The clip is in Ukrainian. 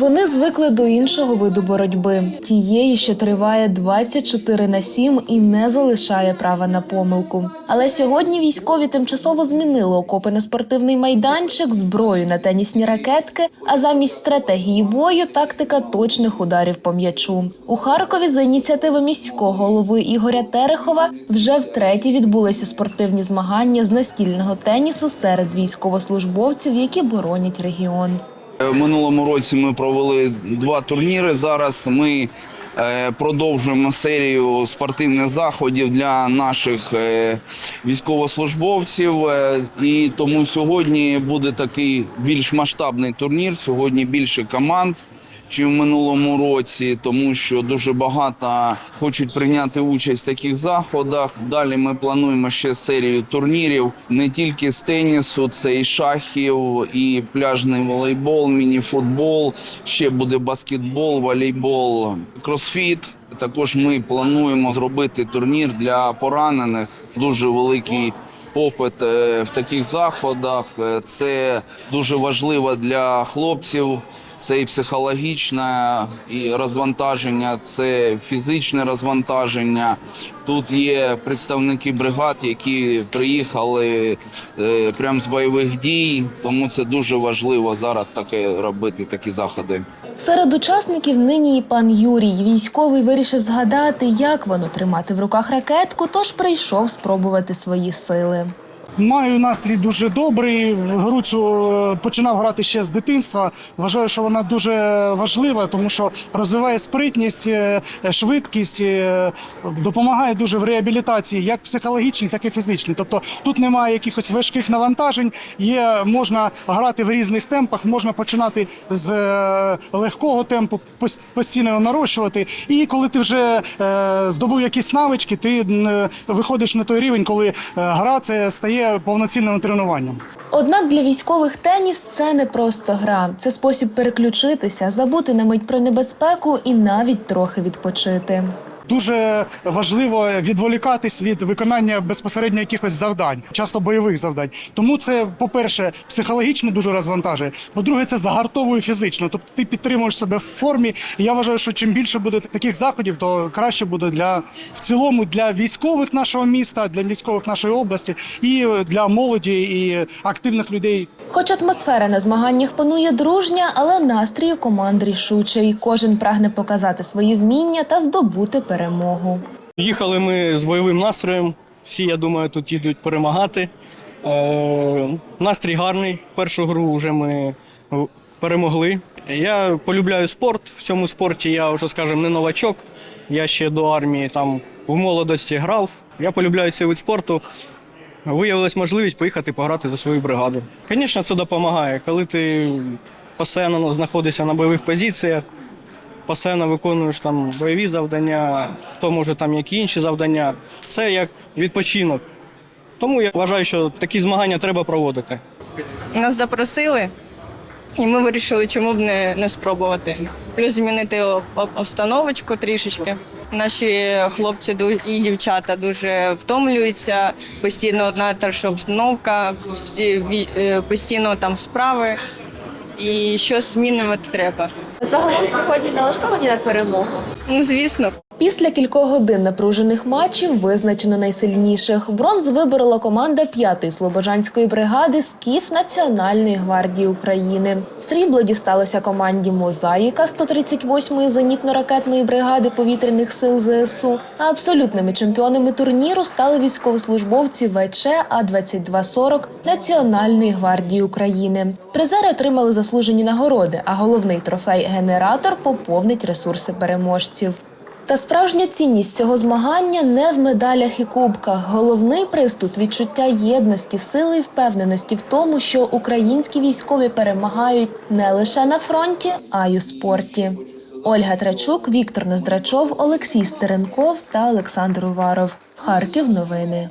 Вони звикли до іншого виду боротьби, тієї, що триває 24 на 7 і не залишає права на помилку. Але сьогодні військові тимчасово змінили окопи на спортивний майданчик, зброю на тенісні ракетки, а замість стратегії бою тактика точних ударів по м'ячу. У Харкові за ініціативи міського голови Ігоря Терехова вже втретє відбулися спортивні змагання з настільного тенісу серед військовослужбовців, які боронять регіон. В минулому році ми провели два турніри. Зараз ми е, продовжуємо серію спортивних заходів для наших е, військовослужбовців. Е, І тому сьогодні буде такий більш масштабний турнір. Сьогодні більше команд. Чи в минулому році, тому що дуже багато хочуть прийняти участь в таких заходах. Далі ми плануємо ще серію турнірів не тільки з тенісу, це і шахів, і пляжний волейбол, міні-футбол. Ще буде баскетбол, волейбол, кросфіт. Також ми плануємо зробити турнір для поранених. Дуже великий попит е, в таких заходах. Е, Це дуже важливо для хлопців. Це і психологічне і розвантаження, це фізичне розвантаження. Тут є представники бригад, які приїхали е, прямо з бойових дій, тому це дуже важливо зараз таке робити, такі заходи. Серед учасників нині і пан Юрій. Військовий вирішив згадати, як воно тримати в руках ракетку, тож прийшов спробувати свої сили. Маю настрій дуже добрий. Гру цю е, починав грати ще з дитинства. Вважаю, що вона дуже важлива, тому що розвиває спритність, е, швидкість, е, допомагає дуже в реабілітації, як психологічній, так і фізичній. Тобто тут немає якихось важких навантажень. Є можна грати в різних темпах, можна починати з легкого темпу, постійно нарощувати. І коли ти вже здобув якісь навички, ти виходиш на той рівень, коли гра це стає повноцінним тренуванням. Однак для військових теніс це не просто гра, це спосіб переключитися, забути на мить про небезпеку і навіть трохи відпочити. Дуже важливо відволікатись від виконання безпосередньо якихось завдань, часто бойових завдань. Тому це, по-перше, психологічно дуже розвантажує. По-друге, це загартовує фізично. Тобто ти підтримуєш себе в формі. І я вважаю, що чим більше буде таких заходів, то краще буде для в цілому для військових нашого міста, для військових нашої області і для молоді і активних людей Хоч атмосфера на змаганнях панує дружня, але настрій у команд рішучий. Кожен прагне показати свої вміння та здобути перемогу. Їхали ми з бойовим настроєм. Всі, я думаю, тут їдуть перемагати. Е, настрій гарний. Першу гру вже ми перемогли. Я полюбляю спорт. В цьому спорті я вже, скажімо, не новачок. Я ще до армії там в молодості грав. Я полюбляю цей вид спорту. Виявилась можливість поїхати пограти за свою бригаду. Звісно, це допомагає, коли ти постійно знаходишся на бойових позиціях, постійно виконуєш там бойові завдання, хто може там які інші завдання. Це як відпочинок. Тому я вважаю, що такі змагання треба проводити. Нас запросили, і ми вирішили, чому б не, не спробувати. Плюс змінити обстановочку трішечки. Наші хлопці і дівчата дуже втомлюються, постійно одна та ж обстановка, всі е, постійно там справи. І щось змінювати треба. Загалом сьогодні налаштовані на перемогу. Ну, звісно. Після кількох годин напружених матчів визначено найсильніших. Бронзу виборола команда 5-ї слобожанської бригади Скіф Національної гвардії України. Срібло дісталося команді Мозаїка 138-ї зенітно-ракетної бригади повітряних сил ЗСУ. А абсолютними чемпіонами турніру стали військовослужбовці ВЧ А-2240 Національної гвардії України. Призери отримали заслужені нагороди, а головний трофей генератор поповнить ресурси переможців. Та справжня цінність цього змагання не в медалях і кубках. Головний приз тут відчуття єдності, сили і впевненості в тому, що українські військові перемагають не лише на фронті, а й у спорті. Ольга Трачук, Віктор Ноздрачов, Олексій Стеренков та Олександр Уваров. Харків. Новини.